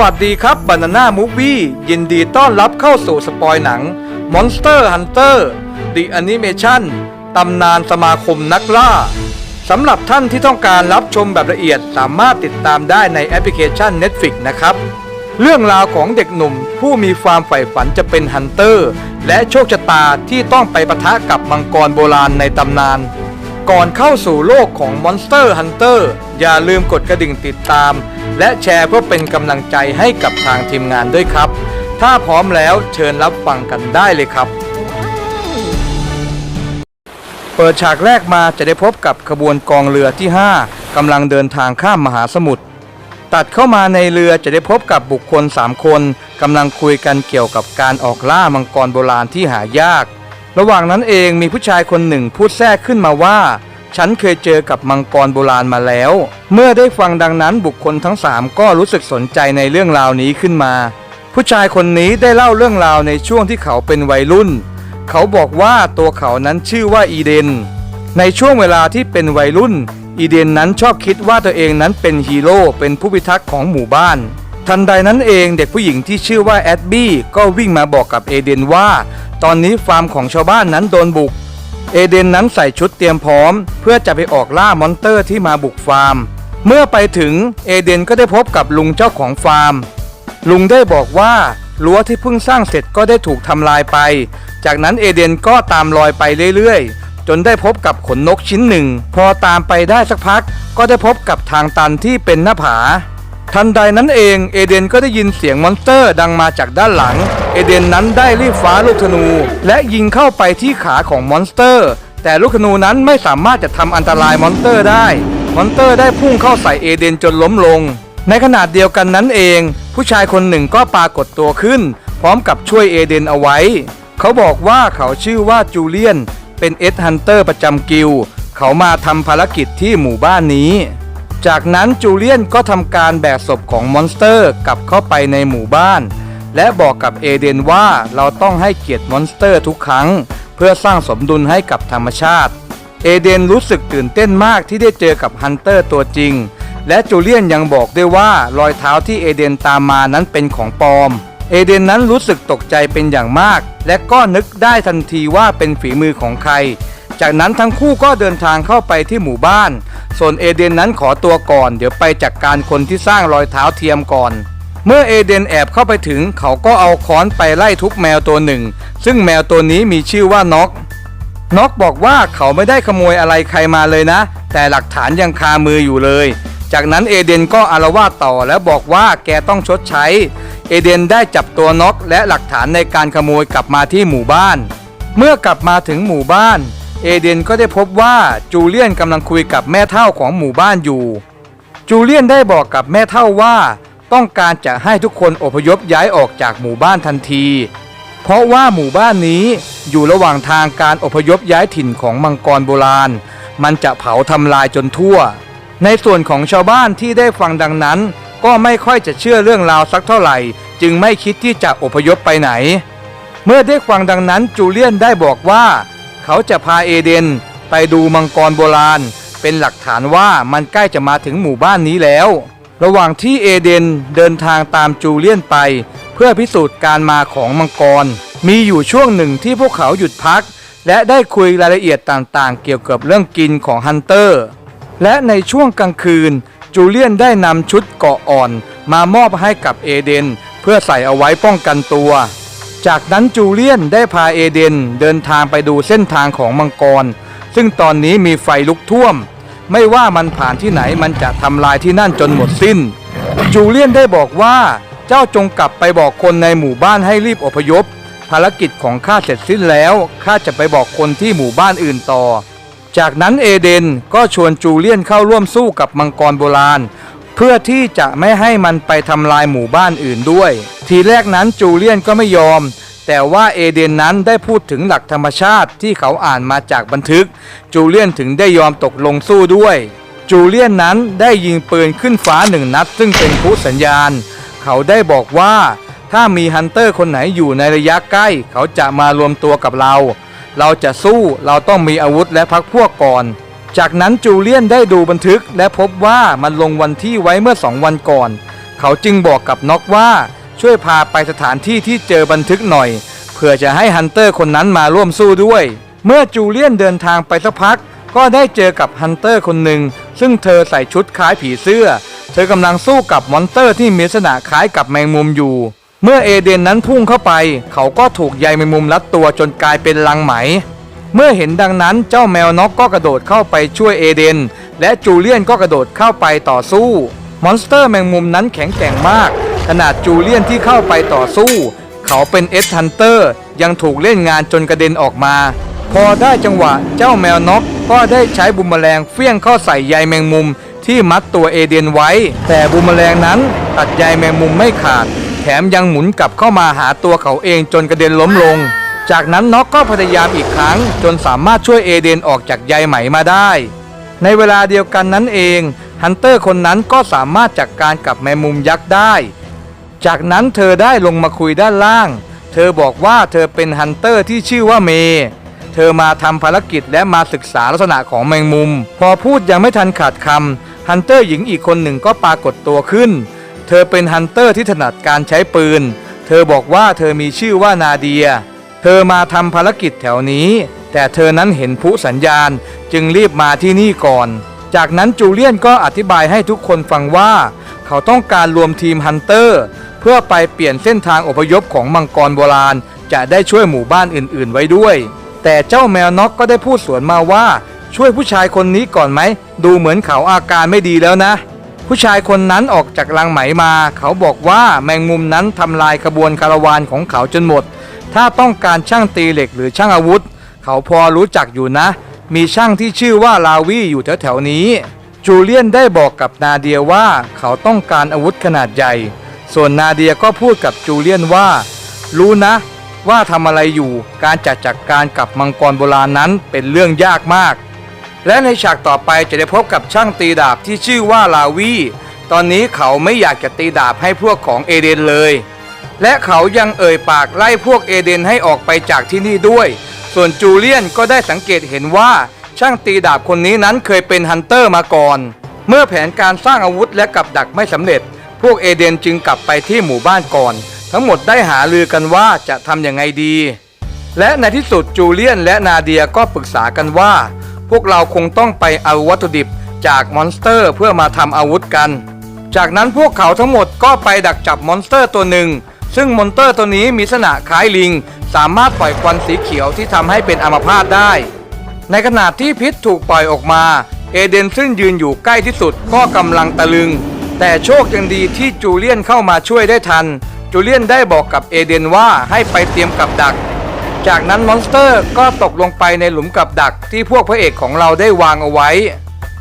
วัสดีครับบานาน่ามูฟวี่ยินดีต้อนรับเข้าสู่สปอยหนัง Monster Hunter The Animation ตำนานสมาคมนักล่า สำหรับท่านที่ต้องการรับชมแบบละเอียดสามารถติดตามได้ในแอปพลิเคชัน Netflix นะครับ เรื่องราวของเด็กหนุ่มผู้มีความใฝ่ฝันจะเป็นฮันเตอร์ และโชคชะตาที่ต้องไปปะทะกับมังกรโบราณในตำนาน ก่อนเข้าสู่โลกของ Monster Hunter อย่าลืมกดกระดิ่งติดตาม และแชร์เพื่อเป็นกำลังใจให้กับทางทีมงานด้วยครับ ถ้าพร้อมแล้วเชิญรับฟังกันได้เลยครับ เปิดฉากแรกมาจะได้พบกับขบวนกองเรือที่ 5กำลังเดินทางข้ามมหาสมุทรตัดเข้ามาในเรือจะได้พบกับบุคคล 3 คนกำลังคุยกันเกี่ยวกับการออกล่ามังกรโบราณที่หายาก ระหว่างนั้นเองมีผู้ชายคนหนึ่งพูดแทรกขึ้นมาว่า ฉันเคยเจอกับมังกรโบราณมาแล้ว เมื่อได้ฟังดังนั้นบุคคลทั้งสามก็รู้สึกสนใจในเรื่องราวนี้ขึ้นมา ผู้ชายคนนี้ได้เล่าเรื่องราวในช่วงที่เขาเป็นวัยรุ่น เขาบอกว่าตัวเขานั้นชื่อว่าอีเดน ในช่วงเวลาที่เป็นวัยรุ่น อีเดนนั้นชอบคิดว่าตัวเองนั้นเป็นฮีโร่เป็นผู้พิทักษ์ของหมู่บ้านทันใดนั้นเองเด็กผู้หญิงที่ชื่อว่าแอดบี้ก็วิ่งมาบอกกับเอเดนว่า ตอนนี้ฟาร์มของชาวบ้านนั้นโดนบุก เอเดนนั้นใส่ชุดเตรียมพร้อม เพื่อจะไปออกล่ามอนเตอร์ที่มาบุกฟาร์ม เมื่อไปถึงเอเดนก็ได้พบกับลุงเจ้าของฟาร์ม ลุงได้บอกว่ารั้วที่เพิ่งสร้างเสร็จก็ได้ถูกทำลายไป จากนั้นเอเดนก็ตามรอยไปเรื่อยๆ จนได้พบกับขนนกชิ้นหนึ่ง พอตามไปได้สักพัก ก็ได้พบกับทางตันที่เป็นหน้าผา ทันใดนั้นเองเอเดนก็ได้ยินเสียงมอนสเตอร์ดังมาจากด้านหลัง เอเดนนั้นได้รีบฟ้าลูกธนู และยิงเข้าไปที่ขาของมอนสเตอร์ แต่ลูกธนูนั้นไม่สามารถจะทำอันตรายมอนสเตอร์ได้ มอนสเตอร์ได้พุ่งเข้าใส่เอเดนจนล้มลง ในขณะเดียวกันนั้นเอง ผู้ชายคนหนึ่งก็ปรากฏตัวขึ้น พร้อมกับช่วยเอเดนเอาไว้ เขาบอกว่าเขาชื่อว่าจูเลียน เป็นเอสฮันเตอร์ประจำกิลเขามาทำภารกิจที่หมู่บ้านนี้ จากนั้นจูเลียนก็ทำการแบกศพของมอนสเตอร์กลับเข้าไปในหมู่บ้าน และบอกกับเอเดนว่าเราต้องให้เกียรติมอนสเตอร์ทุกครั้ง เพื่อสร้างสมดุลให้กับธรรมชาติ เอเดนรู้สึกตื่นเต้นมากที่ได้เจอกับฮันเตอร์ตัวจริง และจูเลียนยังบอกด้วยว่ารอยเท้าที่เอเดนตามมานั้นเป็นของปลอม เอเดนนั้นรู้สึกตกใจเป็นอย่างมาก และก็นึกได้ทันทีว่าเป็นฝีมือของใคร จากนั้นทั้งคู่ก็เดินทางเข้าไปที่หมู่บ้าน ส่วนเอเดนนั้นขอตัวก่อน เดี๋ยวไปจัดกการคนที่สร้างรอยเท้าเทียมก่อน เมื่อเอเดนแอบเข้าไปถึง เขาก็เอาค้อนไปไล่ทุบแมวตัวหนึ่ง ซึ่งแมวตัวนี้มีชื่อว่าน็อกน็อกบอกว่าเขาไม่ได้ขโมยอะไรใครมาเลยนะ แต่หลักฐานยังคามืออยู่เลย จากนั้นเอเดนก็อารวาสต่อและบอกว่าแกต้องชดใช้ เอเดนได้จับตัวน็อกและหลักฐานในการขโมยกลับมาที่หมู่บ้าน เมื่อกลับมาถึงหมู่บ้าน เอเดนก็ได้พบว่าจูเลียนกำลังคุยกับแม่เท่าของหมู่บ้านอยู่ จูเลียนได้บอกกับแม่เท่าว่าต้องการจะให้ทุกคนอพยพย้ายออกจากหมู่บ้านทันที เพราะว่าหมู่บ้านนี้อยู่ระหว่างทางการอพยพย้ายถิ่นของมังกรโบราณ มันจะเผาทำลายจนทั่ว ในส่วนของชาวบ้านที่ได้ฟังดังนั้น ก็ไม่ค่อยจะเชื่อเรื่องราวสักเท่าไหร่ จึงไม่คิดที่จะอพยพไปไหน เมื่อได้ฟังดังนั้นจูเลียนได้บอกว่า เขาจะพาเอเดนไปดูมังกรโบราณ เป็นหลักฐานว่ามันใกล้จะมาถึงหมู่บ้านนี้แล้ว ระหว่างที่เอเดนเดินทางตามจูเลียนไป เพื่อพิสูจน์การมาของมังกร มีอยู่ช่วงหนึ่งที่พวกเขาหยุดพัก และได้คุยรายละเอียดต่างๆ เกี่ยวกับเรื่องกินของฮันเตอร์ และในช่วงกลางคืน จูเลียนได้นำชุดเกาะอ่อน มามอบให้กับเอเดน เพื่อใส่เอาไว้ป้องกันตัว จากนั้นจูเลียนได้พาเอเดนเดินทางไปดูเส้นทางของมังกร ซึ่งตอนนี้มีไฟลุกท่วม ไม่ว่ามันผ่านที่ไหนมันจะทำลายที่นั่นจนหมดสิ้น จูเลียนได้บอกว่าเจ้าจงกลับไปบอกคนในหมู่บ้านให้รีบอพยพ ภารกิจของข้าเสร็จสิ้นแล้วข้าจะไปบอกคนที่หมู่บ้านอื่นต่อ จากนั้นเอเดนก็ชวนจูเลียนเข้าร่วมสู้กับมังกรโบราณ เพื่อที่จะไม่ให้มันไปทำลายหมู่บ้านอื่นด้วย ทีแรกนั้นจูเลียนก็ไม่ยอม แต่ว่าเอเดนนั้นได้พูดถึงหลักธรรมชาติที่เขาอ่านมาจากบันทึก จูเลียนถึงได้ยอมตกลงสู้ด้วย จูเลียนนั้นได้ยิงปืนขึ้นฟ้าหนึ่งนัด ซึ่งเป็นผู้สัญญาณ เขาได้บอกว่าถ้ามีฮันเตอร์คนไหนอยู่ในระยะใกล้ เขาจะมารวมตัวกับเรา เราจะสู้เราต้องมีอาวุธและพักพวกก่อน จากนั้นจูเลียนได้ดูบันทึกและพบว่ามันลงวันที่ไว้เมื่อสองวันก่อน เขาจึงบอกกับน็อกว่าช่วยพาไปสถานที่ที่เจอบันทึกหน่อย เพื่อจะให้ฮันเตอร์คนนั้นมาร่วมสู้ด้วย เมื่อจูเลียนเดินทางไปสักพัก ก็ได้เจอกับฮันเตอร์คนหนึ่ง ซึ่งเธอใส่ชุดคล้ายผีเสื้อ เธอกำลังสู้กับมอนสเตอร์ที่มีลักษณะคล้ายกับแมงมุมอยู่ เมื่อเอเดนนั้นพุ่งเข้าไป เขาก็ถูกใยแมงมุมรัดตัวจนกลายเป็นลังไหม เมื่อเห็นดังนั้นเจ้าแมวนกก็กระโดดเข้าไปช่วยเอเดน และจูเลียนก็กระโดดเข้าไปต่อสู้ มอนสเตอร์แมงมุมนั้นแข็งแกร่งมาก ขนาดจูเลียนที่เข้าไปต่อสู้ เขาเป็นเอสทันเตอร์ยังถูกเล่นงานจนกระเด็นออกมา พอได้จังหวะเจ้าแมวนกก็ได้ใช้บุมแมลงเฟี้ยงเข้าใส่ใยแมงมุมที่มัดตัวเอเดนไว้ แต่บุมแมลงนั้นตัดใยแมงมุมไม่ขาด แถมยังหมุนกลับเข้ามาหาตัวเขาเองจนกระเด็นล้มลง จากนั้นน็อกก็พยายามอีกครั้ง จนสามารถช่วยเอเดนออกจากใยไหมมาได้ ในเวลาเดียวกันนั้นเองฮันเตอร์คนนั้นก็สามารถจัดกการกับแมงมุมยักษ์ได้ จากนั้นเธอได้ลงมาคุยด้านล่าง เธอบอกว่าเธอเป็นฮันเตอร์ที่ชื่อว่าเมย์เธอมาทำภารกิจและมาศึกษาลักษณะของแมงมุม พอพูดยังไม่ทันขาดคำฮันเตอร์หญิงอีกคนหนึ่งก็ปรากฏตัวขึ้น เธอเป็นฮันเตอร์ที่ถนัดการใช้ปืน เธอบอกว่าเธอมีชื่อว่านาเดีย เธอมาทำภารกิจแถวนี้ แต่เธอนั้นเห็นผู้สัญญาณจึงรีบมาที่นี่ก่อน จากนั้นจูเลียนก็อธิบายให้ทุกคนฟังว่า เขาต้องการรวมทีมฮันเตอร์เพื่อไปเปลี่ยนเส้นทางอพยพของมังกรโบราณ จะได้ช่วยหมู่บ้านอื่นๆ ไว้ด้วย แต่เจ้าแมวน็อกก็ได้พูดสวนมาว่าช่วยผู้ชายคนนี้ก่อนไหม ดูเหมือนเขาอาการไม่ดีแล้วนะ ผู้ชายคนนั้นออกจากรังไหมมา เขาบอกว่าแมงมุมนั้นทำลายขบวนคาราวานของเขาจนหมด ถ้าต้องการช่างตีเหล็กหรือช่างอาวุธ เขาพอรู้จักอยู่นะ มีช่างที่ชื่อว่าลาวี่อยู่แถวๆนี้ จูเลียนได้บอกกับนาเดียว่าเขาต้องการอาวุธขนาดใหญ่ ส่วนนาเดียก็พูดกับจูเลียนว่า รู้นะ ว่าทำอะไรอยู่การจัดจัดการกับมังกรโบราณนั้นเป็นเรื่องยากมาก และในฉากต่อไปจะได้พบกับช่างตีดาบที่ชื่อว่าลาวีตอนนี้เขาไม่อยากจะตีดาบให้พวกของเอเดนเลย และเขายังเอ่ยปากไล่พวกเอเดนให้ออกไปจากที่นี่ด้วย ส่วนจูเลียนก็ได้สังเกตเห็นว่าช่างตีดาบคนนี้นั้นเคยเป็นฮันเตอร์มาก่อน เมื่อแผนการสร้างอาวุธและกับดักไม่สำเร็จ พวกเอเดนจึงกลับไปที่หมู่บ้านก่อน ทั้งหมดได้หาลือกันว่าจะทำยังไงดี และในที่สุดจูเลียนและนาเดียก็ปรึกษากันว่า พวกเราคงต้องไปเอาวัตถุดิบจากมอนสเตอร์เพื่อมาทำอาวุธกัน จากนั้นพวกเขาทั้งหมดก็ไปดักจับมอนสเตอร์ตัวหนึ่ง ซึ่งมอนเตอร์ตัวนี้มีลักษณะคล้ายลิง สามารถปล่อยควันสีเขียวที่ทำให้เป็นอัมพาตได้ ในขณะที่พิษถูกปล่อยออกมา เอเดนซึ่งยืนอยู่ใกล้ที่สุดก็กำลังตะลึง แต่โชคยังดีที่จูเลียนเข้ามาช่วยได้ทัน จูเลียนได้บอกกับเอเดนว่าให้ไปเตรียมกับดัก จากนั้นมอนสเตอร์ก็ตกลงไปในหลุมกับดักที่พวกพระเอกของเราได้วางเอาไว้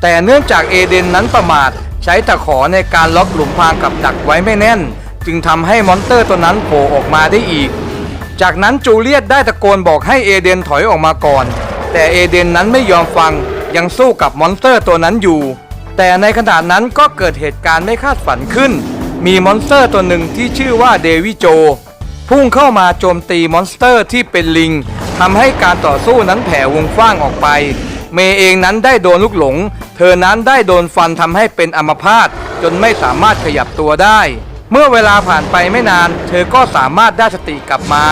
แต่เนื่องจากเอเดนนั้นประมาทใช้ตะขอในการล็อกหลุมพรางกับดักไว้ไม่แน่น จึงทำให้มอนสเตอร์ตัวนั้นโผล่ออกมาได้อีก จากนั้นจูเลียตได้ตะโกนบอกให้เอเดนถอยออกมาก่อน แต่เอเดนนั้นไม่ยอมฟังยังสู้กับมอนสเตอร์ตัวนั้นอยู่ แต่ในขณะนั้นก็เกิดเหตุการณ์ไม่คาดฝันขึ้น มีมอนสเตอร์ตัวหนึ่งที่ชื่อว่าเดวิโจ พุ่งเข้ามาโจมตีมอนสเตอร์ที่เป็นลิงทำให้การต่อสู้นั้นแผ่วงกว้างออกไป เมเองนั้นได้โดนลูกหลง เธอนั้นได้โดนฟันทำให้เป็นอัมพาตจนไม่สามารถขยับตัวได้ เมื่อเวลาผ่านไปไม่นาน เธอก็สามารถได้สติกลับมา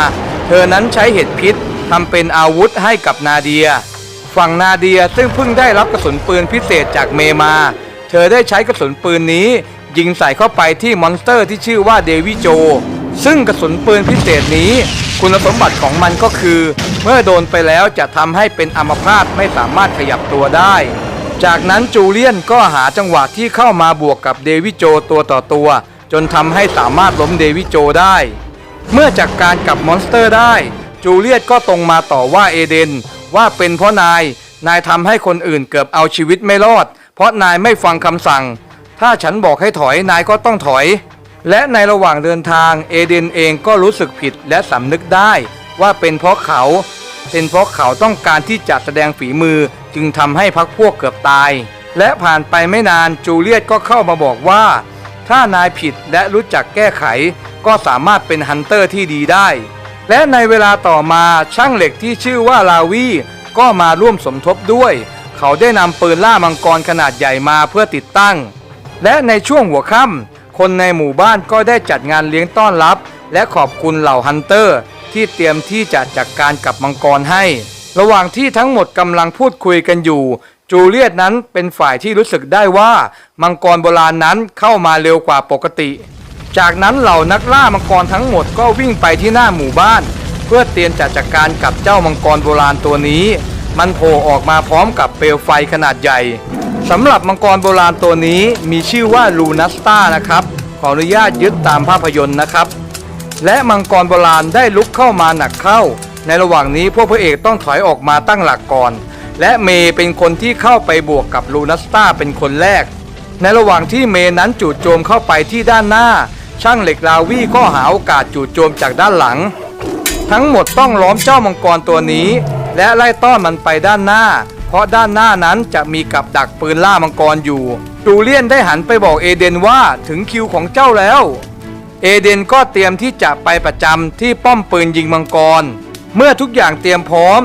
เธอนั้นใช้เห็ดพิษทำเป็นอาวุธให้กับนาเดีย ฝั่งนาเดียซึ่งเพิ่งได้รับกระสุนปืนพิเศษจากเมมา เธอได้ใช้กระสุนปืนนี้ ยิงใส่เข้าไปที่มอนสเตอร์ที่ชื่อว่าเดวิโจ ซึ่งกระสุนปืนพิเศษนี้ คุณสมบัติของมันก็คือ เมื่อโดนไปแล้วจะทำให้เป็นอัมพาตไม่สามารถขยับตัวได้ จากนั้นจูเลียนก็หาจังหวะที่เข้ามาบวกกับเดวิโจตัวต่อตัว จนทำให้สามารถล้มเดวิโจได้ เมื่อจัดกการกับมอนสเตอร์ได้ จูเลียตก็ตรงมาต่อว่าเอเดน ว่าเป็นเพราะนาย นายทำให้คนอื่นเกือบเอาชีวิตไม่รอด เพราะนายไม่ฟังคำสั่ง ถ้าฉันบอกให้ถอยนายก็ต้องถอย และในระหว่างเดินทางเอเดนเองก็รู้สึกผิดและสำนึกได้ ว่าเป็นเพราะเขาเป็นเพราะเขาต้องการที่จะแสดงฝีมือจึงทำให้พักพวกเกือบตาย และผ่านไปไม่นานจูเลียตก็เข้ามาบอกว่า ถ้านายผิดและรู้จักแก้ไข ก็สามารถเป็นฮันเตอร์ที่ดีได้ และในเวลาต่อมาช่างเหล็กที่ชื่อว่าลาวีก็มาร่วมสมทบด้วย เขาได้นำปืนล่ามังกรขนาดใหญ่มาเพื่อติดตั้ง และในช่วงหัวค่ำคนในหมู่บ้านก็ได้จัดงานเลี้ยงต้อนรับ และขอบคุณเหล่าฮันเตอร์ที่เตรียมที่จะจัดการกับมังกรให้ ระหว่างที่ทั้งหมดกำลังพูดคุยกันอยู่ จูเลียตนั้นเป็นฝ่ายที่รู้สึกได้ว่ามังกรโบราณนั้นเข้ามาเร็วกว่าปกติ จากนั้นเหล่านักล่ามังกรทั้งหมดก็วิ่งไปที่หน้าหมู่บ้าน เพื่อเตรียมจะจัดการกับเจ้ามังกรโบราณตัวนี้ มันโผล่ออกมาพร้อมกับเปลวไฟขนาดใหญ่สำหรับมังกรโบราณตัวนี้มีชื่อว่าลูนัสตานะครับ ขออนุญาตยึดตามภาพยนตร์นะครับ และมังกรโบราณได้ลุกเข้ามาหนักเข้า ในระหว่างนี้พวกพระเอกต้องถอยออกมาตั้งหลักก่อน และเมย์เป็นคนที่เข้าไปบวกกับลูนัสตาเป็นคนแรก ในระหว่างที่เมย์นั้นจู่โจมเข้าไปที่ด้านหน้า ช่างเหล็กลาวี่ก็หาโอกาสจู่โจมจากด้านหลัง ทั้งหมดต้องล้อมเจ้ามังกรตัวนี้ และไล่ต้อนมันไปด้านหน้า เพราะด้านหน้านั้นจะมีกับดักปืนล่ามังกรอยู่จูเลียนได้หันไปบอกเอเดนว่าถึงคิวของเจ้าแล้ว เอเดนก็เตรียมที่จะไปประจำที่ป้อมปืนยิงมังกร เมื่อทุกอย่างเตรียมพร้อม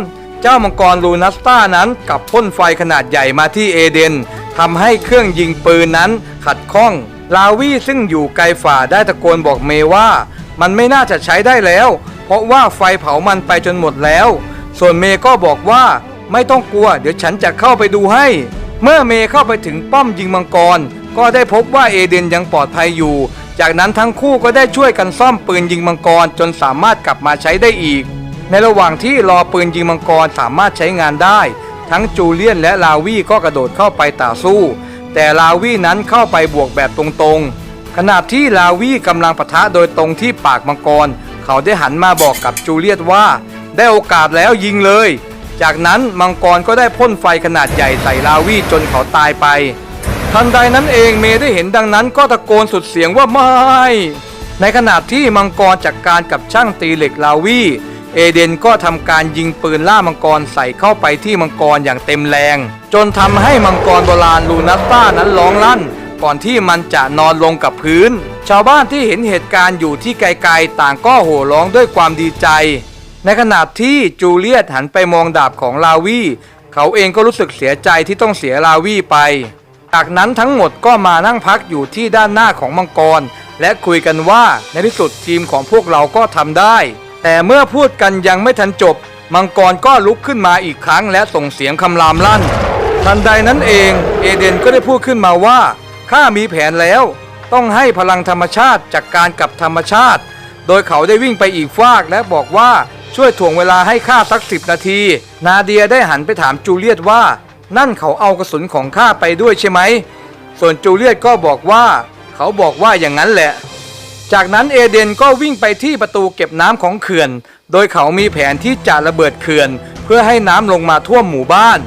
เจ้ามังกรลูนัสตานั้นกลับพ่นไฟขนาดใหญ่มาที่เอเดนทำให้เครื่องยิงปืนนั้นขัดข้อง ลาวีซึ่งอยู่ไกลฝ่าได้ตะโกนบอกเมว่า มันไม่น่าจะใช้ได้แล้ว เพราะว่าไฟเผามันไปจนหมดแล้ว ส่วนเมก็บอกว่าไม่ต้องกลัว เดี๋ยวฉันจะเข้าไปดูให้ เมื่อเมเข้าไปถึงป้อมยิงมังกร ก็ได้พบว่าเอเดนยังปลอดภัยอยู่ จากนั้นทั้งคู่ก็ได้ช่วยกันซ่อมปืนยิงมังกรจนสามารถกลับมาใช้ได้อีก ในระหว่างที่รอปืนยิงมังกรสามารถใช้งานได้ ทั้งจูเลียนและลาวีก็กระโดดเข้าไปต่อสู้ แต่ลาวีนั้นเข้าไปบวกแบบตรงๆ ขณะที่ลาวีกำลังปะทะโดยตรงที่ปากมังกร เขาได้หันมาบอกกับจูเลียตว่า ได้โอกาสแล้วยิงเลย จากนั้นมังกรก็ได้พ่นไฟขนาดใหญ่ใส่ลาวีจนเขาตายไป ทันใดนั้นเองเมย์ได้เห็นดังนั้นก็ตะโกนสุดเสียงว่าไม่ ในขณะที่มังกรจัดกการกับช่างตีเหล็กลาวี เอเดนก็ทำการยิงปืนล่ามังกรใส่เข้าไปที่มังกรอย่างเต็มแรง จนทำให้มังกรโบราณลูนัสต้านั้นร้องลั่น ก่อนที่มันจะนอนลงกับพื้น ชาวบ้านที่เห็นเหตุการณ์อยู่ที่ไกลๆ ต่างก็โห่ร้องด้วยความดีใจ ในขณะที่จูเลียตหันไปมองดาบของลาวีเขาเองก็รู้สึกเสียใจที่ต้องเสียลาวีไป จากนั้นทั้งหมดก็มานั่งพักอยู่ที่ด้านหน้าของมังกร และคุยกันว่าในที่สุดทีมของพวกเราก็ทำได้ แต่เมื่อพูดกันยังไม่ทันจบ มังกรก็ลุกขึ้นมาอีกครั้งและส่งเสียงคำรามลั่น ทันใดนั้นเองเอเดนก็ได้พูดขึ้นมาว่าข้ามีแผนแล้ว ต้องให้พลังธรรมชาติจัดกการกับธรรมชาติ โดยเขาได้วิ่งไปอีกฟากและบอกว่าช่วยถ่วงเวลาให้ข้าสักสิบนาที นาเดียได้หันไปถามจูเลียตว่า นั่นเขาเอากระสุนของข้าไปด้วยใช่ไหม ส่วนจูเลียตก็บอกว่า เขาบอกว่าอย่างนั้นแหละ จากนั้นเอเดนก็วิ่งไปที่ประตูเก็บน้ำของเขื่อน โดยเขามีแผนที่จะระเบิดเขื่อน เพื่อให้น้ำลงมาท่วมหมู่บ้าน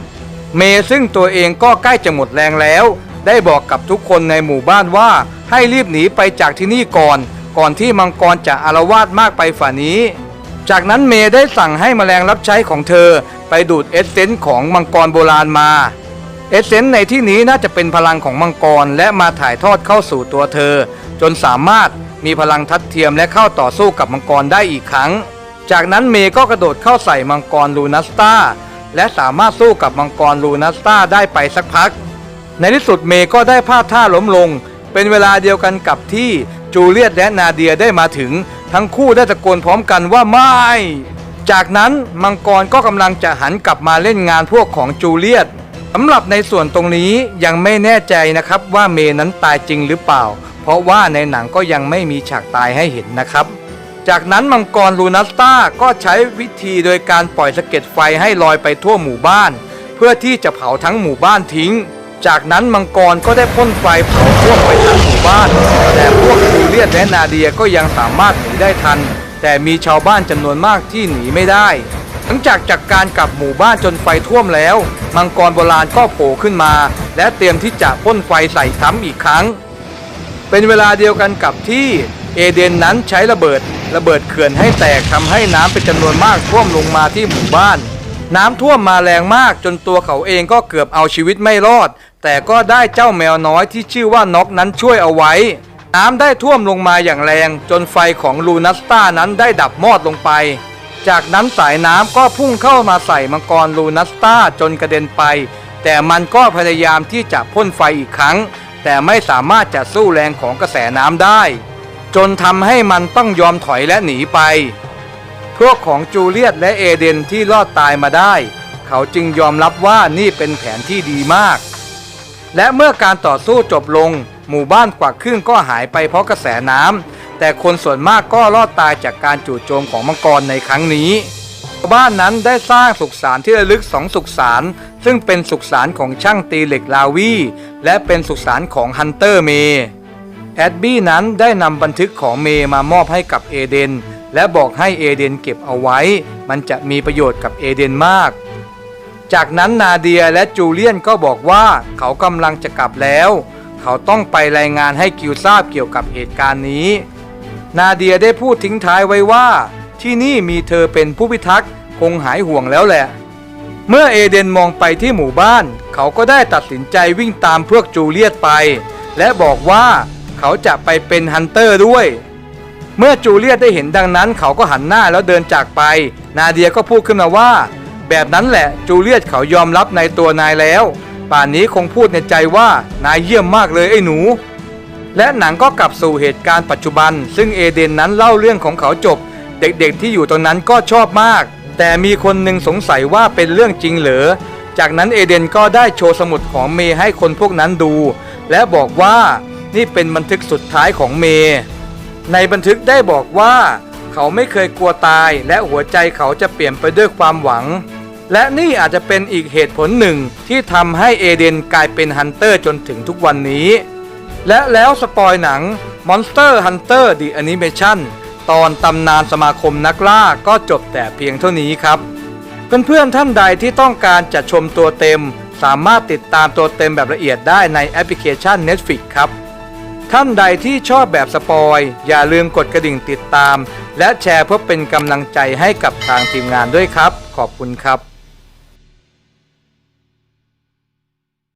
เมย์ซึ่งตัวเองก็ใกล้จะหมดแรงแล้ว ได้บอกกับทุกคนในหมู่บ้านว่าให้รีบหนีไปจากที่นี่ก่อน ก่อนที่มังกรจะอารวาสมากไปฝ่านี้ จากนั้นเมย์ได้สั่งให้แมลงรับใช้ของเธอ ไปดูดเอสเซนส์ของมังกรโบราณมาเอสเซนส์ในที่นี้น่าจะเป็นพลังของมังกรและมาถ่ายทอดเข้าสู่ตัวเธอ จนสามารถ มีพลังทัดเทียมและเข้าต่อสู้กับมังกรได้อีกครั้ง จากนั้นเมย์ก็กระโดดเข้าใส่มังกรลูนัสตาและสามารถสู้กับมังกรลูนัสตาได้ไปสักพัก ในที่สุดเมย์ก็ได้พลาดท่าล้มลง เป็นเวลาเดียวกันกับที่จูเลียตและนาเดียได้มาถึง ทั้งคู่ได้ตะโกนพร้อมกันว่าไม่ จากนั้นมังกรก็กำลังจะหันกลับมาเล่นงานพวกของจูเลียตสำหรับในส่วนตรงนี้ยังไม่แน่ใจนะครับว่าเมย์นั้นตายจริงหรือเปล่า เพราะว่าในหนังก็ยังไม่มีฉากตายให้เห็นนะครับ จากนั้นมังกรลูนัสตาก็ใช้วิธีโดยการปล่อยสะเก็ดไฟให้ลอยไปทั่วหมู่บ้าน เพื่อที่จะเผาทั้งหมู่บ้านทิ้ง จากนั้นมังกรก็ได้พ่นไฟเผาทั่วไปทั้งหมู่บ้าน แต่พวกจูเลียตและนาเดียก็ยังสามารถหนีได้ทัน แต่มีชาวบ้านจำนวนมากที่หนีไม่ได้หลังจากจัดกการกับหมู่บ้านจนไฟท่วมแล้ว มังกรโบราณก็โผล่ขึ้นมา และเตรียมที่จะพ่นไฟใส่ซ้ำอีกครั้ง เป็นเวลาเดียวกันกับที่เอเดนนั้นใช้ระเบิด ระเบิดเขื่อนให้แตกทำให้น้ำเป็นจำนวนมากท่วมลงมาที่หมู่บ้าน น้ำท่วมมาแรงมากจนตัวเขาเองก็เกือบเอาชีวิตไม่รอด แต่ก็ได้เจ้าแมวน้อยที่ชื่อว่าน็อกนั้นช่วยเอาไว้ น้ำได้ท่วมลงมาอย่างแรง จนไฟของลูนัสตานั้นได้ดับมอดลงไป จากนั้นสายน้ำก็พุ่งเข้ามาใส่มังกรลูนัสตาจนกระเด็นไป แต่มันก็พยายามที่จะพ่นไฟอีกครั้ง แต่ไม่สามารถจะสู้แรงของกระแสน้ำได้ จนทำให้มันต้องยอมถอยและหนีไป พวกของจูเลียตและเอเดนที่รอดตายมาได้ เขาจึงยอมรับว่านี่เป็นแผนที่ดีมาก และเมื่อการต่อสู้จบลง หมู่บ้านกว่าครึ่งก็หายไปเพราะกระแสน้ำแต่คนส่วนมากก็รอดตายจากการจู่โจมของมังกรในครั้งนี้บ้านนั้นได้สร้างสุสานที่ระลึกสองสุสาน ซึ่งเป็นสุสานของช่างตีเหล็กลาวี และเป็นสุสานของฮันเตอร์เมย์แอดบี้นั้นได้นำบันทึกของเมย์มามอบให้กับเอเดน และบอกให้เอเดนเก็บเอาไว้ มันจะมีประโยชน์กับเอเดนมาก จากนั้นนาเดียและจูเลียนก็บอกว่าเขากำลังจะกลับแล้ว เขาต้องไปรายงานให้กิวทราบเกี่ยวกับเหตุการณ์นี้ นาเดียได้พูดทิ้งท้ายไว้ว่า ที่นี่มีเธอเป็นผู้พิทักษ์คงหายห่วงแล้วแหละ เมื่อเอเดนมองไปที่หมู่บ้าน เขาก็ได้ตัดสินใจวิ่งตามพวกจูเลียตไป และบอกว่าเขาจะไปเป็นฮันเตอร์ด้วย เมื่อจูเลียตได้เห็นดังนั้นเขาก็หันหน้าแล้วเดินจากไป นาเดียก็พูดขึ้นมาว่า แบบนั้นแหละจูเลียตเขายอมรับในตัวนายแล้ว ป่านนี้คงพูดในใจว่านายเยี่ยมมากเลยไอ้หนู และหนังก็กลับสู่เหตุการณ์ปัจจุบัน ซึ่งเอเดนนั้นเล่าเรื่องของเขาจบ เด็กๆที่อยู่ตรงนั้นก็ชอบมาก แต่มีคนหนึ่งสงสัยว่าเป็นเรื่องจริงเหรอ จากนั้นเอเดนก็ได้โชว์สมุดของเมย์ให้คนพวกนั้นดู และบอกว่านี่เป็นบันทึกสุดท้ายของเมย์ ในบันทึกได้บอกว่า เขาไม่เคยกลัวตาย และหัวใจเขาจะเปลี่ยนไปด้วยความหวัง และนี่อาจจะเป็นอีกเหตุผลหนึ่งที่ทำให้เอเดนกลายเป็นฮันเตอร์จนถึงทุกวันนี้ และแล้วสปอยหนัง Monster Hunter The Animation ตอนตำนานสมาคมนักล่าก็จบแต่เพียงเท่านี้ครับเพื่อนๆท่านใดที่ต้องการจะชมตัวเต็ม สามารถติดตามตัวเต็มแบบละเอียดได้ในแอปพลิเคชัน Netflix ครับ ท่านใดที่ชอบแบบสปอย อย่าลืมกดกระดิ่งติดตาม และแชร์เพื่อเป็นกำลังใจให้กับทางทีมงานด้วยครับ ขอบคุณครับ